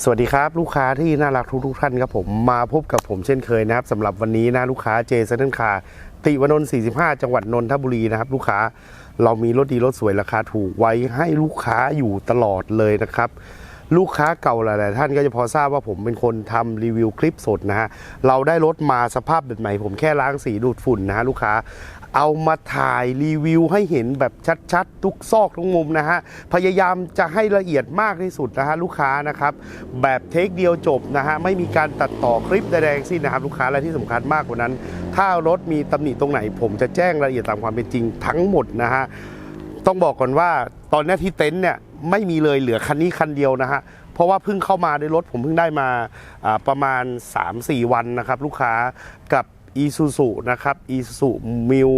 สวัสดีครับ ลูกค้าที่น่ารักทุกทุกท่านครับผมมาพบกับผมเช่นเคยนะครับสำหรับวันนี้นะลูกค้าเจสันคาติวนนท์45 จังหวัดนนทบุรีนะครับ ลูกค้าเรามีรถดีรถสวยราคาถูกไว้ให้ลูกค้าอยู่ตลอดเลยนะครับลูกค้าเก่าหลายๆท่านก็จะพอทราบว่าผมเป็นคนทำรีวิวคลิปสดนะฮะ เราได้รถมาสภาพแบบไหนผมแค่ล้างสีดูดฝุ่นนะฮะลูกค้า เอามาถ่ายรีวิวให้เห็นแบบชัดๆ ทุกซอกทุกมุมนะฮะ พยายามจะให้ละเอียดมากที่สุดนะฮะลูกค้านะครับ แบบเทคเดียวจบนะฮะ ไม่มีการตัดต่อคลิปใดๆทั้งสิ้นนะครับ ลูกค้าและที่สำคัญมากกว่านั้น ถ้ารถมีตำหนิตรงไหน ผมจะแจ้งรายละเอียดตามความเป็นจริงทั้งหมดนะฮะ ต้องบอกก่อนว่าตอนนี้ที่เต็นท์เนี่ยไม่มีเลยเหลือคันนี้คันเดียวนะฮะเพราะว่าเพิ่งเข้ามาในรถผมเพิ่งได้มาอ่าประมาณ 3-4 วันนะครับ ลูกค้ากับ i s u z u นะครับ i s u z u m i l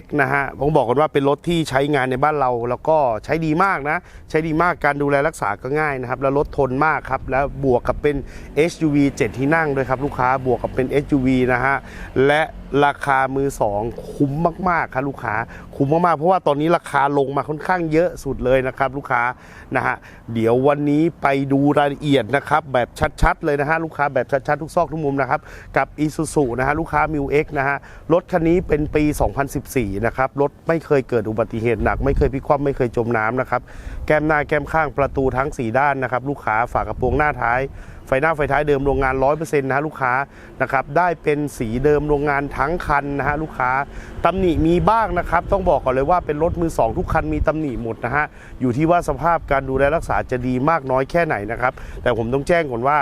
X นะฮะผมบอกกันว่าเป็นรถที่ใช้งานในบ้านเรา แล้วก็ใช้ดีมากนะ ใช้ดีมากการดูแลรักษาก็ง่ายนะครับ แล้วรถทนมากครับ แล้วบวกกับเป็น SUV 7 ที่นั่งด้วยครับ ลูกค้าบวกกับเป็น SUV นะฮะ และราคามือสองคุ้มมากๆครับลูกค้าคุ้มมากๆเพราะว่าตอนนี้ราคาลงมาค่อนข้างเยอะสุดเลยนะครับ ลูกค้านะฮะเดี๋ยววันนี้ไปดูรายละเอียดนะครับแบบชัดๆเลยนะฮะลูกค้าแบบชัดๆทุกซอกทุกมุมนะครับกับ i s u z u นะฮะลูกค้า m ิ X นะฮะรถคันนี้เป็นปี 2014นะครับรถไม่เคยเกิดอุบัติเหตุหนัก ไม่เคยพลิกคว่ำไม่เคยจมน้ำนะครับแก้มหน้าแก้มข้างประตูทั้ง 4 ด้านนะครับลูกค้าฝากระโปรงหน้าท้ายไฟหน้าไฟท้ายเดิมโรงงาน 100%นะฮะลูกค้านะครับได้เป็นสีเดิมโรงงานทั้งคันนะฮะลูกค้าตำหนิมีบ้างนะครับต้องบอกก่อนเลยว่าเป็นรถมือสองทุกคันมีตำหนิหมดนะฮะอยู่ที่ว่าสภาพการดูแลรักษาจะดีมากน้อยแค่ไหนนะครับแต่ผมต้องแจ้งก่อนว่า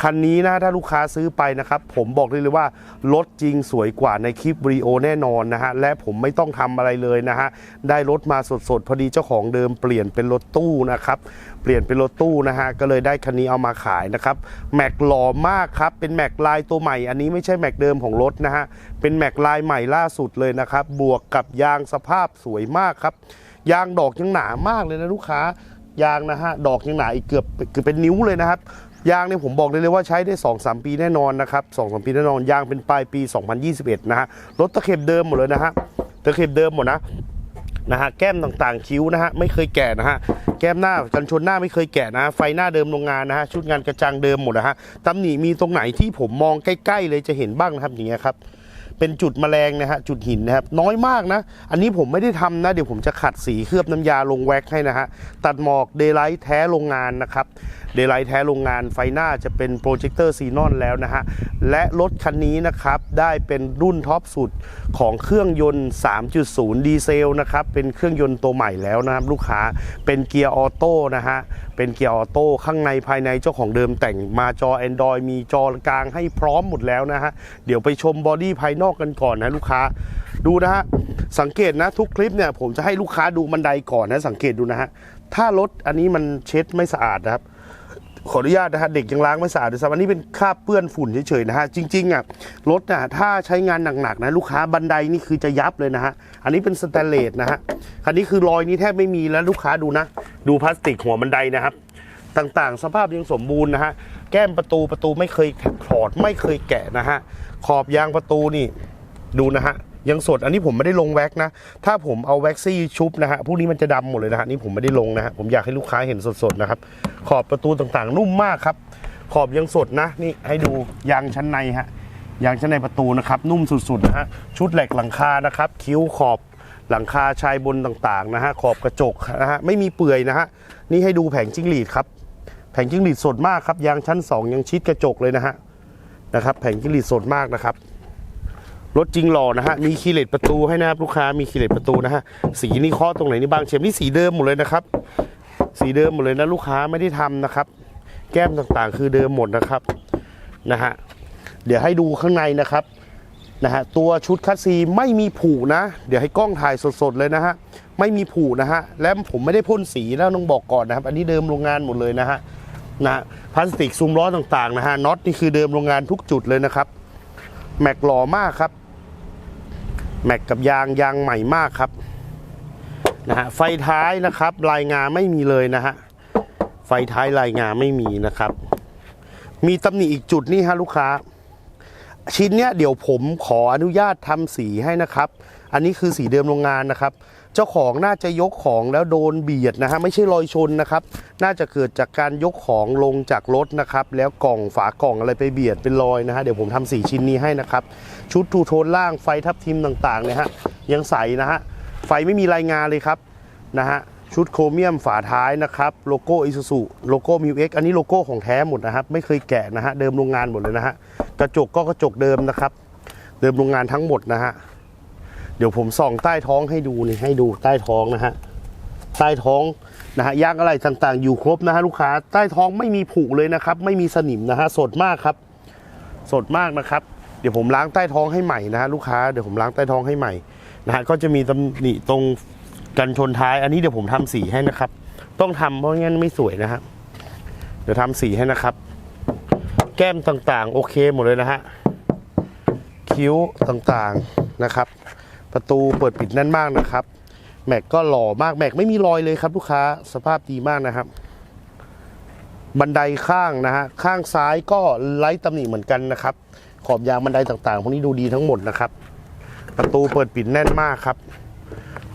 คันนี้นะถ้าลูกค้าซื้อไปนะครับผมบอกได้เลยว่ารถจริงสวยกว่าในคลิปวิดีโอแน่นอนนะฮะและผมไม่ต้องทำอะไรเลยนะฮะได้รถมาสดๆ พอดีเจ้าของเดิมเปลี่ยนเป็นรถตู้นะครับเปลี่ยนเป็นรถตู้นะฮะก็เลยได้คันนี้เอามาขายนะครับแม็กหล่อมากครับ เป็นแม็กลายตัวใหม่ อันนี้ไม่ใช่แม็กเดิมของรถนะฮะ เป็นแม็กลายใหม่ล่าสุดเลยนะครับ บวกกับยางสภาพสวยมากครับ ยางดอกยังหนามากเลยนะลูกค้า ยางนะฮะ ดอกยังหนาอีกเกือบเกือบเป็นนิ้วเลยนะครับ ยางเนี่ยผมบอกได้เลยว่าใช้ได้ 2-3 ปีแน่นอนนะครับ 2-3 ปีแน่นอน ยางเป็นปลายปี 2021 นะฮะ รถตะเข็บเดิมหมดเลยนะฮะ ตะเข็บเดิมหมดนะ นะฮะแก้มต่างๆคิ้วนะฮะไม่เคยแก่นะฮะแก้มหน้ากันชนหน้าไม่เคยแก่นะฮะไฟหน้าเดิมโรงงานนะฮะชุดงานกระจังเดิมหมดนะฮะตำหนิมีตรงไหนที่ผมมองใกล้ๆเลยจะเห็นบ้างนะครับอย่างเงี้ยครับ เป็นจุดแมลงนะฮะจุดหินนะครับน้อยมากนะ อันนี้ผมไม่ได้ทำนะ เดี๋ยวผมจะขัดสีเคลือบน้ำยาลงแว็กให้นะฮะตัดหมอกเดไลท์แท้โรงงานนะครับเดไลท์แท้โรงงานไฟหน้าจะเป็นโปรเจคเตอร์ซีนอนแล้วนะฮะและรถคันนี้นะครับได้เป็นรุ่นท็อปสุดของเครื่องยนต์ 3.0 ดีเซลนะครับเป็นเครื่องยนต์ตัวใหม่แล้วนะครับลูกค้าเป็นเกียร์ออโต้นะฮะเป็นเกียร์ออโต้ข้างในภายในเจ้าของเดิมแต่งมาจอ Android มีจอกลางให้พร้อมหมดแล้วนะฮะเดี๋ยวไปชมบอดี้ภายนอกกันก่อนนะลูกค้าดูนะฮะสังเกตนะทุกคลิปเนี่ยผมจะให้ลูกค้าดูบันไดก่อนนะสังเกตดูนะฮะถ้ารถอันนี้มันเช็ดไม่สะอาดนะครับขออนุญาตนะฮะเด็กยังล้างไม่สะอาดเลยซ้ำอันนี้เป็นคราบเปื้อนฝุ่นเฉยๆนะฮะจริงๆอะรถน่ะถ้าใช้งานหนักๆนะลูกค้าบันไดนี่คือจะยับเลยนะฮะอันนี้เป็นสแตนเลสนะฮะคันนี้คือรอยนี้แทบไม่มีแล้วลูกค้าดูนะ ดูพลาสติกหัวบันไดนะครับ ต่างๆ สภาพยังสมบูรณ์นะฮะ แก้มประตูประตูไม่เคยถอดไม่เคยแกะนะฮะ ขอบยางประตูนี่ดูนะฮะยังสดอันนี้ผมไม่ได้ลงแว็กนะ ถ้าผมเอาแว็กซี่ชุบนะฮะพวกนี้มันจะดำหมดเลยนะฮะนี่ผมไม่ได้ลงนะฮะผมอยากให้ลูกค้าเห็นสดๆนะครับ ขอบประตูต่างๆ นุ่มมากครับ ขอบยังสดนะ นี่ให้ดูยางชั้นในฮะยางชั้นในประตูนะครับ นุ่มสุดๆนะฮะชุดเหล็กหลังคานะครับ คิ้วขอบหลังคาชายบนต่างๆนะฮะขอบกระจกนะฮะไม่มีเปื่อยนะฮะนี่ให้ดูแผงจิ้งหรีดครับ แผงจิ้งหรีดสดมากครับยางชั้น 2 ยังชิดกระจกเลยนะฮะนะครับ แผงจิ้งหรีดสดมากนะครับรถจริงหล่อนะฮะมีคีเลตประตูให้นะครับลูกค้ามีคีเลตประตูนะฮะสีนี่ข้อตรงไหนนี่บางเฉมนี่สีเดิมหมดเลยนะครับ สีเดิมหมดเลยนะลูกค้าไม่ได้ทำนะครับ แก้มต่างๆ คือเดิมหมดนะครับนะฮะเดี๋ยวให้ดูข้างในนะครับนะฮะตัวชุดคัสซีไม่มีผุนะ เดี๋ยวให้กล้องถ่ายสดๆเลยนะฮะไม่มีผุนะฮะและผมไม่ได้พ่นสีนะต้องบอกก่อนนะครับ อันนี้เดิมโรงงานหมดเลยนะฮะ นะพลาสติกซุ้มล้อต่างๆนะฮะน็อตนี่คือเดิมโรงงานทุกจุดเลยนะครับ แม็กหล่อมากครับ แม็กกับยางยางใหม่มากครับนะฮะไฟท้ายนะครับลายงานไม่มีเลยนะฮะไฟท้ายลายงานไม่มีนะครับ มีตำหนิอีกจุดนี่ฮะลูกค้า ชิ้นเนี้ยเดี๋ยวผมขออนุญาตทำสีให้นะครับ อันนี้คือสีเดิมโรงงานนะครับ เจ้าของน่าจะยกของแล้วโดนเบียดนะฮะไม่ใช่รอยชนนะครับ น่าจะเกิดจากการยกของลงจากรถนะครับ แล้วกล่องฝากล่องอะไรไปเบียดเป็นรอยนะฮะเดี๋ยวผมทำสีชิ้นนี้ให้นะครับ ชุดทูโทนล่างไฟทับทิมต่างๆเนี่ยฮะยังใสนะฮะไฟไม่มีรายงานเลยครับนะฮะชุดโครเมียมฝาท้ายนะครับโลโก้อิซูซุโลโก้มิวเอ็กอันนี้โลโก้ของแท้หมดนะครับ ไม่เคยแกะนะฮะเดิมโรงงานหมดเลยนะฮะกระจกก็กระจกเดิมนะครับ เดิมโรงงานทั้งหมดนะฮะ ดี๋ยวผมส่องใต้ท้องให้ดูนี่ให้ดูใต้ท้องนะฮะใต้ท้องนะฮะยางอะไรต่างๆ อยู่ครบนะฮะลูกค้าใต้ท้องไม่มีผุเลยนะครับ ไม่มีสนิมนะฮะสดมากครับ สดมากนะครับ เดี๋ยวผมล้างใต้ท้องให้ใหม่นะฮะลูกค้าเดี๋ยวผมล้างใต้ท้องให้ใหม่นะฮะก็จะมีตำหนิตรงกันชนท้าย อันนี้เดี๋ยวผมทำสีให้นะครับ ต้องทำเพราะงั้นไม่สวยนะฮะเดี๋ยวทำสีให้นะครับ แก้มต่างๆ โอเคหมดเลยนะฮะคิ้วต่างๆนะครับ ประตูเปิดปิดแน่นมากนะครับแม็กก็หล่อมากแม็กไม่มีรอยเลยครับลูกค้าสภาพดีมากนะครับ บันไดข้างนะฮะข้างซ้ายก็ไร้ตำหนิเหมือนกันนะครับ ขอบยางบันไดต่างๆพวกนี้ดูดีทั้งหมดนะครับ ประตูเปิดปิดแน่นมากครับ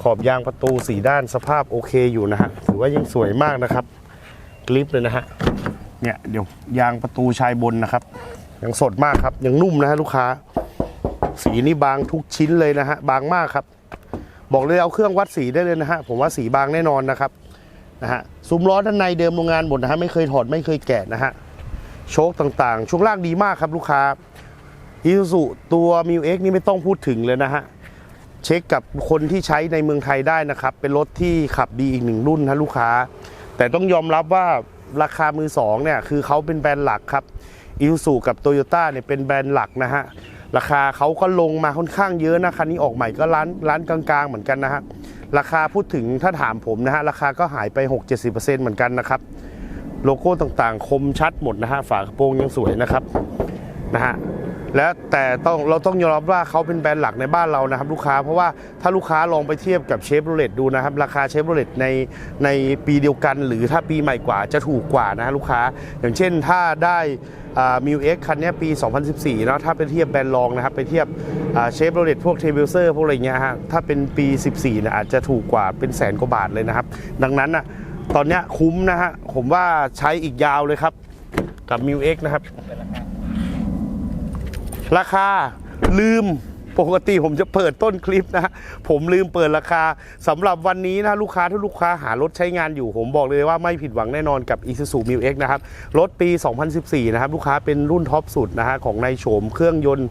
ขอบยางประตูสีด้านสภาพโอเคอยู่นะฮะถือว่ายังสวยมากนะครับกลิปเลยนะฮะเนี่ยเดี๋ยวยางประตูชายบนนะครับ ยังสดมากครับยังนุ่มนะฮะลูกค้า สีนี่บางทุกชิ้นเลยนะฮะบางมากครับ บอกเลยเอาเครื่องวัดสีได้เลยนะฮะผมว่าสีบางแน่นอนนะครับนะฮะซุ้มล้อด้านในเดิมโรงงานหมดนะฮะไม่เคยถอดไม่เคยแกะนะฮะโชคต่างๆ ช่วงล่างดีมากครับลูกค้าอีซูซุตัวมิวเอ็กนี่ไม่ต้องพูดถึงเลยนะฮะเช็คกับคนที่ใช้ในเมืองไทยได้นะครับ เป็นรถที่ขับดีอีกหนึ่งรุ่นนะลูกค้า แต่ต้องยอมรับว่าราคามือสองเนี่ยคือเขาเป็นแบรนด์หลักครับอีซูซุกับโตโยต้าเนี่ยเป็นแบรนด์หลักนะฮะ ราคาเขาก็ลงมาค่อนข้างเยอะนะคันนี้ออกใหม่ก็ร้านร้านกลางๆเหมือนกันนะฮะราคาพูดถึงถ้าถามผมนะฮะราคาก็หายไป 6-70%เหมือนกันนะครับโลโก้ต่างๆ คมชัดหมดนะฮะฝากระโปรงยังสวยนะครับนะฮะ และแต่ต้องเราต้องยอมรับว่าเขาเป็นแบรนด์หลักในบ้านเรานะครับลูกค้าเพราะว่าถ้าลูกค้าลองไปเทียบกับเชฟโรเลตดูนะครับราคาเชฟโรเลตในในปีเดียวกัน หรือถ้าปีใหม่กว่าจะถูกกว่านะลูกค้า อย่างเช่นถ้าได้มิวเอ็กคันนี้ปี 2014เนาะถ้าไปเทียบแบรนด์รองนะครับไปเทียบเชฟโรเลตพวกเทเบิลเซอร์พวกอะไรเงี้ยฮะถ้าเป็นปี 14นี่ยอาจจะถูกกว่าเป็นแสนกว่าบาทเลยนะครับ ดังนั้นอะตอนนี้คุ้มนะฮะผมว่าใช้อีกยาวเลยครับกับมิวเอ็กนะครับ ราคาลืมปกติผมจะเปิดต้นคลิปนะ ผมลืมเปิดราคาสำหรับวันนี้นะ ลูกค้าถ้าลูกค้าหารถใช้งานอยู่ ผมบอกเลยว่าไม่ผิดหวังแน่นอนกับ Isuzu m i x นะครับ รถปี 2014 นะครับ ลูกค้าเป็นรุ่นท็อปสุดนะฮะของในโฉมเครื่องยนต์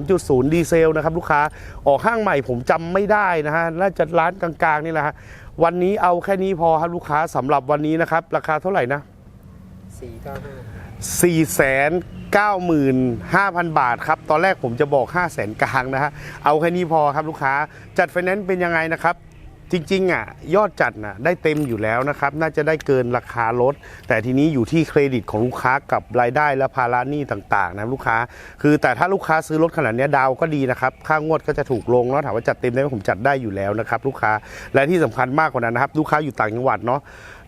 3.0 ดีเซลนะครับ ลูกค้าออกห้างใหม่ผมจำไม่ได้นะฮะน่าจะร้านกลางๆนี่แหละฮะวันนี้เอาแค่นี้พอครับลูกค้าสำหรับวันนี้นะครับราคาเท่าไหร่นะสี่เก้าห้า 495,000 บาทครับ ตอนแรกผมจะบอก 5 0 0 0 0 0กลางนะฮะ เอาแค่นี้พอครับลูกค้า จัดไฟแนนซ์เป็นยังไงนะครับ จริงๆอะยอดจัดน่ะได้เต็มอยู่แล้วนะครับ น่าจะได้เกินราคารถ แต่ทีนี้อยู่ที่เครดิตของลูกค้ากับรายได้และภาระหนี้ต่างๆ นะลูกค้า คือแต่ถ้าลูกค้าซื้อรถขนาดนี้ดาวก็ดีนะครับ ค่างวดก็จะถูกลงแล้วถามว่าจัดเต็มได้ไหมผมจัดได้อยู่แล้วนะครับลูกค้า และที่สำคัญมากกว่านั้นนะครับ ลูกค้าอยู่ต่างจังหวัดเนาะ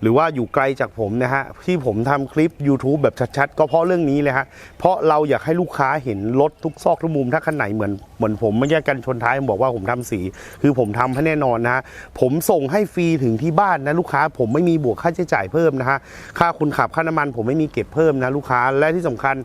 หรือว่าอยู่ไกลจากผมนะฮะที่ผมทำคลิป YouTube แบบชัดๆ ก็เพราะเรื่องนี้เลยฮะเพราะเราอยากให้ลูกค้าเห็นรถทุกซอกทุกมุมถ้าคันไหนเหมือนเหมือนผมไม่แยกกันชนท้ายผมบอกว่าผมทำสี คือผมทำให้แน่นอนนะฮะผมส่งให้ฟรีถึงที่บ้านนะลูกค้าผมไม่มีบวกค่าใช้จ่ายเพิ่มนะฮะค่าคุณขับค่าน้ำมันผมไม่มีเก็บเพิ่มนะลูกค้าและที่สำคัญ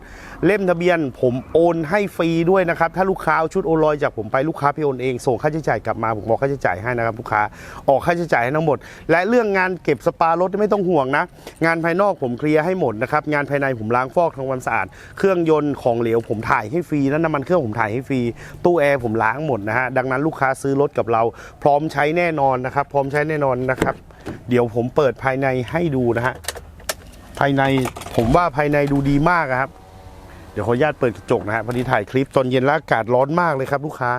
เล่มทะเบียนผมโอนให้ฟรีด้วยนะครับถ้าลูกค้าเอาชุดโอลอยจากผมไปลูกค้าพี่โอนเองส่งค่าใช้จ่ายกลับมาผมบอกค่าใช้จ่ายให้นะครับลูกค้าออกค่าใช้จ่ายให้ทั้งหมด และเรื่องงานเก็บสปารถไม่ต้องห่วงนะ งานภายนอกผมเคลียร์ให้หมดนะครับ งานภายในผมล้างฟอกทำความสะอาด เครื่องยนต์ของเหลวผมถ่ายให้ฟรีและน้ำมันเครื่องผมถ่ายให้ฟรี ตู้แอร์ผมล้างหมดนะฮะ ดังนั้นลูกค้าซื้อรถกับเรา พร้อมใช้แน่นอนนะครับ พร้อมใช้แน่นอนนะครับ เดี๋ยวผมเปิดภายในให้ดูนะฮะ ภายในผมว่าภายในดูดีมากครับเดี๋ยวขออนุญาตเปิดกระจกนะฮะพอดีถ่ายคลิปตอนเย็นแล้วอากาศร้อนมากเลยครับ ลูกค้า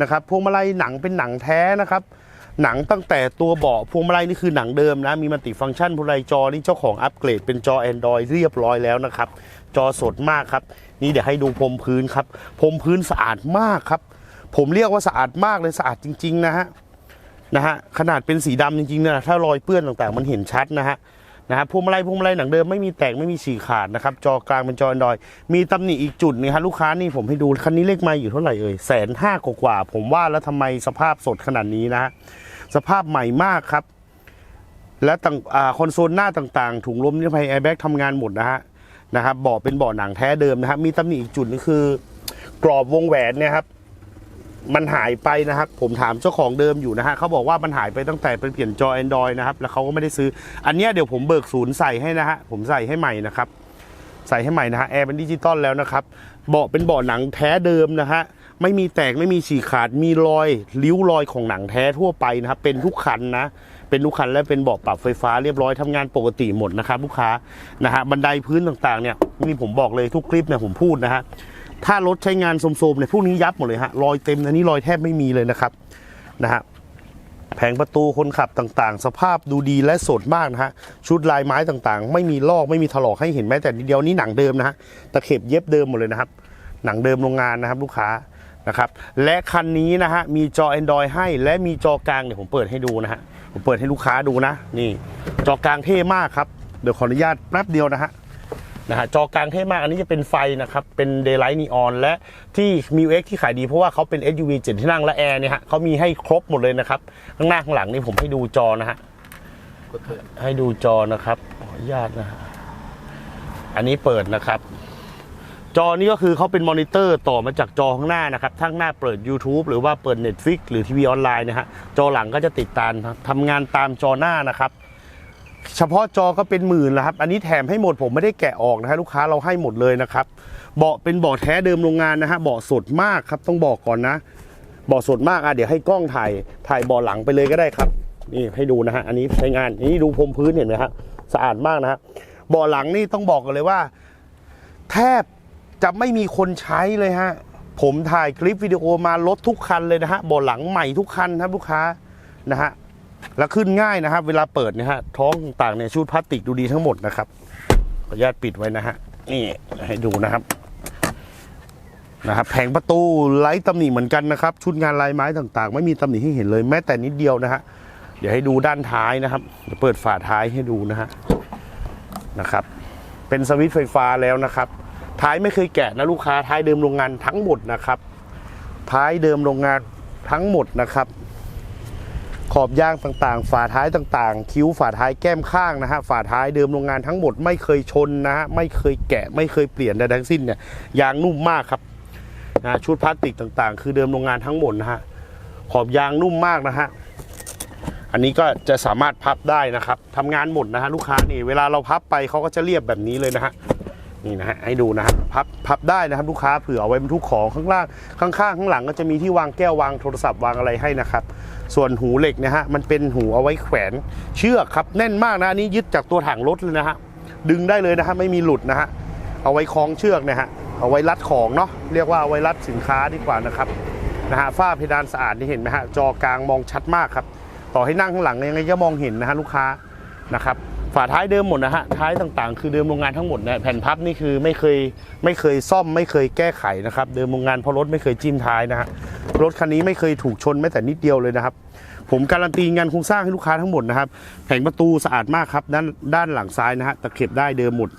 นะครับพวงมาลัยหนังเป็นหนังแท้นะครับ หนังตั้งแต่ตัวเบาะพวงมาลัยนี่คือหนังเดิมนะ มีมัลติฟังก์ชันพวงมาลัยจอนี่เจ้าของอัปเกรดเป็นจอ Android เรียบร้อยแล้วนะครับ จอสดมากครับ นี่เดี๋ยวให้ดูพรมพื้นครับพรมพื้นสะอาดมากครับ ผมเรียกว่าสะอาดมากเลยสะอาดจริง ๆ นะฮะนะฮะขนาดเป็นสีดำจริงๆนะถ้ารอยเปื้อนต่างๆ มันเห็นชัดนะฮะ นะฮะพวงมาลัยพวงมาลัยหนังเดิมไม่มีแตกไม่มีฉีกขาดนะครับจอกลางเป็นจอ Android มีตำหนิอีกจุดนึงครับลูกค้านี่ผมให้ดูคันนี้เลขไมาอยู่เท่าไหร่เอ่ยแสนห้ากว่าผมว่าแล้วทำไมสภาพสดขนาดนี้นะฮะสภาพใหม่มากครับ และต่างอ่าคอนโซลหน้าต่างๆ ถุงลมนิรภัยแอร์แบ็กทำงานหมดนะฮะนะครับเบาะเป็นเบาะหนังแท้เดิมนะครับมีตำหนิอีกจุดนึงคือ กรอบวงแหวนเนี่ยครับ มันหายไปนะครับ ผมถามเจ้าของเดิมอยู่นะฮะเขาบอกว่ามันหายไปตั้งแต่เป็นเปลี่ยนจอ Android นะครับ แล้วเขาก็ไม่ได้ซื้อ อันเนี้ยเดี๋ยวผมเบิกศูนย์ใส่ให้นะฮะ ผมใส่ให้ใหม่นะครับ ใส่ให้ใหม่นะฮะ แอร์เป็นดิจิตอลแล้วนะครับ เบาะเป็นเบาะหนังแท้เดิมนะฮะ ไม่มีแตกไม่มีฉีกขาด มีรอยริ้วรอยของหนังแท้ทั่วไปนะครับ เป็นทุกคันนะ เป็นทุกคันและเป็นเบาะปรับไฟฟ้าเรียบร้อยทำงานปกติหมดนะครับลูกค้า นะฮะ บันไดพื้นต่างๆเนี่ย นี่ผมบอกเลยทุกคลิปเนี่ยผมพูดนะฮะ ถ้ารถใช้งานโสมๆเนี่ยพวกนี้ยับหมดเลยฮะรอยเต็มนะนี่รอยแทบไม่มีเลยนะครับนะฮะแผงประตูคนขับต่างๆ สภาพดูดีและสดมากนะฮะชุดลายไม้ต่างๆ ไม่มีลอกไม่มีถลอกให้เห็นแม้แต่นิดเดียวนี่หนังเดิมนะฮะตะเข็บเย็บเดิมหมดเลยนะครับ หนังเดิมโรงงานนะครับลูกค้านะครับและคันนี้นะฮะมีจอ Android ให้และมีจอกลางเดี๋ยวผมเปิดให้ดูนะฮะผมเปิดให้ลูกค้าดูนะ นี่จอกลางเท่มากครับเดี๋ยวขออนุญาตแป๊บเดียวนะฮะ นะฮะจอกลางเท่มากอันนี้จะเป็นไฟนะครับ เป็น Daylight Neon และที่ m ิว X ที่ขายดีเพราะว่าเขาเป็น SUV 7 ที่นั่งและแอร์เนี่ยฮะเขามีให้ครบหมดเลยนะครับ ข้างหน้าข้างหลังนี่ผมให้ดูจอนะฮะให้ดูจอนะครับขออนุญาตนะฮะอันนี้เปิดนะครับ จอนี้ก็คือเขาเป็นมอนิเตอร์ต่อมาจากจอข้างหน้านะครับทั้งหน้าเปิด YouTube หรือว่าเปิด Netflix หรือทีวีออนไลน์นะฮะจอหลังก็จะติดตามทำงานตามจอหน้านะครับ เฉพาะจอก็เป็นหมื่นแล้วครับ อันนี้แถมให้หมดผมไม่ได้แกะออกนะฮะลูกค้าเราให้หมดเลยนะครับ เบาะเป็นเบาะแท้เดิมโรงงานนะฮะ เบาะสดมากครับต้องบอกก่อนนะ เบาะสดมากอะเดี๋ยวให้กล้องถ่ายถ่ายเบาะหลังไปเลยก็ได้ครับ นี่ให้ดูนะฮะ อันนี้ใช้งานนี่ดูพรมพื้นเห็นไหมฮะ สะอาดมากนะฮะ เบาะหลังนี่ต้องบอกกันเลยว่า แทบจะไม่มีคนใช้เลยฮะ ผมถ่ายคลิปวิดีโอมารถทุกคันเลยนะฮะ เบาะหลังใหม่ทุกคันครับลูกค้านะฮะ แล้วขึ้นง่ายนะครับ เวลาเปิดนี่ยฮะท้องต่างเนี่ยชุดพลาสติกดูดีทั้งหมดนะครับขออนุญาตปิดไว้นะฮะนี่ให้ดูนะครับนะครับแผงประตูไร้ตำหนิเหมือนกันนะครับ ชุดงานลายไม้ต่างๆ ไม่มีตำหนิให้เห็นเลยแม้แต่นิดเดียวนะฮะเดี๋ยวให้ดูด้านท้ายนะครับเดี๋ยวเปิดฝาท้ายให้ดูนะฮะนะครับ เป็นสวิตช์ไฟฟ้าแล้วนะครับ ท้ายไม่เคยแกะนะลูกค้าท้ายเดิมโรงงานทั้งหมดนะครับ ท้ายเดิมโรงงานทั้งหมดนะครับ ขอบยางต่างๆ ฝาท้ายต่างๆ คิ้วฝาท้ายแก้มข้างนะฮะ ฝาท้ายเดิมโรงงานทั้งหมดไม่เคยชนนะฮะ ไม่เคยแกะ ไม่เคยเปลี่ยนใดทั้งสิ้นเนี่ย ยางนุ่มมากครับนะชุดพลาสติกต่างๆ คือเดิมโรงงานทั้งหมดนะฮะ ขอบยางนุ่มมากนะฮะ อันนี้ก็จะสามารถพับได้นะครับทำงานหมดนะฮะลูกค้านี่ เวลาเราพับไปเขาก็จะเรียบแบบนี้เลยนะฮะ นี่นะฮะให้ดูนะฮะพับพับได้นะครับลูกค้าเผื่อเอาไว้บรรทุกของข้างล่างข้างๆข้างหลังก็จะมีที่วางแก้ววางโทรศัพท์วางอะไรให้นะครับ ส่วนหูเหล็กเนะฮะมันเป็นหูเอาไว้แขวนเชือกครับแน่นมากนะอันนี้ยึดจากตัวถังรถเลยนะฮะดึงได้เลยนะฮะไม่มีหลุดนะฮะเอาไว้คล้องเชือกนะฮะเอาไว้รัดของเนาะเรียกว่าเอาไว้รัดสินค้าดีกว่านะครับนะฮะฝ้าเพดานสะอาดนี่เห็นไหมฮะจอกลางมองชัดมากครับต่อให้นั่งข้างหลังยังไงก็มองเห็นนะฮะลูกค้านะครับ ฝาท้ายเดิมหมดนะฮะท้ายต่างๆ คือเดิมโรงงานทั้งหมดนะแผ่นพับนี่คือไม่เคยไม่เคยซ่อมไม่เคยแก้ไขนะครับเดิมโรงงานเพราะรถไม่เคยจิ้มท้ายนะฮะรถคันนี้ไม่เคยถูกชนแม้แต่นิดเดียวเลยนะครับ ผมการันตีงานโครงสร้างให้ลูกค้าทั้งหมดนะครับแผงประตูสะอาดมากครับด้านด้านหลังซ้ายนะฮะตะเข็บได้เดิมหมด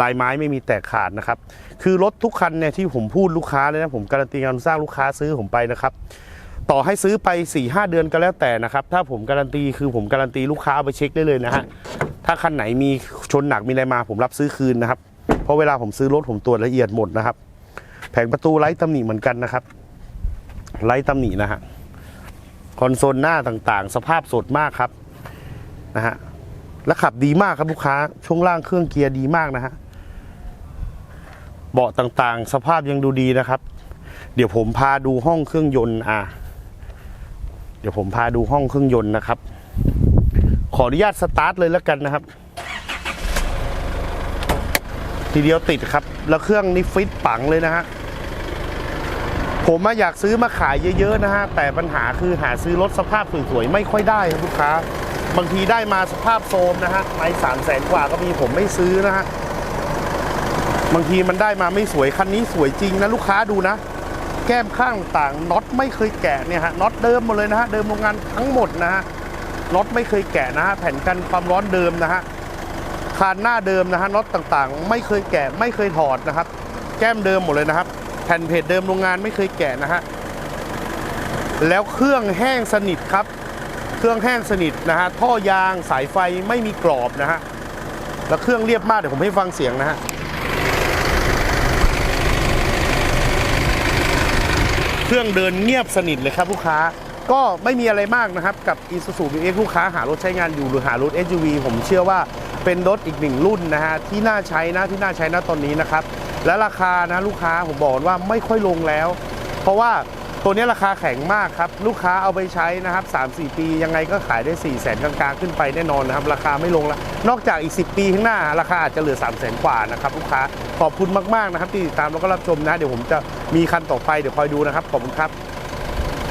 ลายไม้ไม่มีแตกขาดนะครับคือรถทุกคันเนี่ยที่ผมพูดลูกค้าเลยนะผมการันตีงานโครสร้างลูกค้าซื้อผมไปนะครับต่อให้ซื้อไป4ี่หเดือนก็แล้วแต่นะครับ ถ้าผมการันตีคือผมการันตีลูกค้าเอาไปเช็คได้เลยนะฮะ ถ้าคันไหนมีชนหนักมีอะไรมาผมรับซื้อคืนนะครับ เพราะเวลาผมซื้อรถผมตรวจละเอียดหมดนะครับ แผงประตูไร้ตำหนิเหมือนกันนะครับ ไร้ตำหนินะฮะคอนโซลหน้าต่างๆ สภาพสดมากครับนะฮะและขับดีมากครับลูกค้า ช่วงล่างเครื่องเกียร์ดีมากนะฮะเบาะต่างๆ สภาพยังดูดีนะครับ เดี๋ยวผมพาดูห้องเครื่องยนต์อะเดี๋ยวผมพาดูห้องเครื่องยนต์นะครับ ขออนุญาตสตาร์ทเลยแล้วกันนะครับ ทีเดียวติดครับ แล้วเครื่องนี้ฟิตปังเลยนะฮะผมมาอยากซื้อมาขายเยอะๆนะฮะ แต่ปัญหาคือหาซื้อรถสภาพสวยๆไม่ค่อยได้ครับลูกค้า บางทีได้มาสภาพโซมนะฮะไม่สามแสนกว่าก็มีผมไม่ซื้อนะฮะ บางทีมันได้มาไม่สวยคันนี้สวยจริงนะลูกค้าดูนะ แก้มข้างต่างน็อตไม่เคยแกะเนี่ยฮะน็อตเดิมหมดเลยนะฮะเดิมโรงงานทั้งหมดนะฮะ น็อตไม่เคยแกะนะฮะแผ่นกันความร้อนเดิมนะฮะคานหน้าเดิมนะฮะน็อตต่างๆ ไม่เคยแกะไม่เคยถอดนะครับ แก้มเดิมหมดเลยนะครับ แผ่นเพจเดิมโรงงานไม่เคยแกะนะฮะแล้วเครื่องแห้งสนิทครับ เครื่องแห้งสนิทนะฮะท่อยางสายไฟไม่มีกรอบนะฮะแล้วเครื่องเรียบมากเดี๋ยวผมให้ฟังเสียงนะฮะเครื่องเดินเงียบสนิทเลยครับลูกค้า ก็ไม่มีอะไรมากนะครับ กับ Isuzu MX ลูกค้าหารถใช้งานอยู่หรือหารถ SUV ผมเชื่อว่าเป็นรถอีกหนึ่งรุ่นนะฮะที่น่าใช้นะที่น่าใช้นะตอนนี้นะครับ และราคานะลูกค้าผมบอกว่าไม่ค่อยลงแล้ว เพราะว่าตัวนี้ราคาแข็งมากครับ ลูกค้าเอาไปใช้นะครับ 3-4 ปียังไงก็ขายได้ 4 0 0แสนกลางๆขึ้นไปแน่นอนนะครับ ราคาไม่ลงแล้วนอกจากอีก 10 ปีข้างหน้า ราคาอาจจะเหลือ 3 0 0แสนกว่านะครับลูกค้าขอบคุณมากๆนะครับที่ติดตามแล้วก็รับชมนะ เดี๋ยวผมจะมีคันต่อไปเดี๋ยวคอยดูนะครับขอบคุณครับ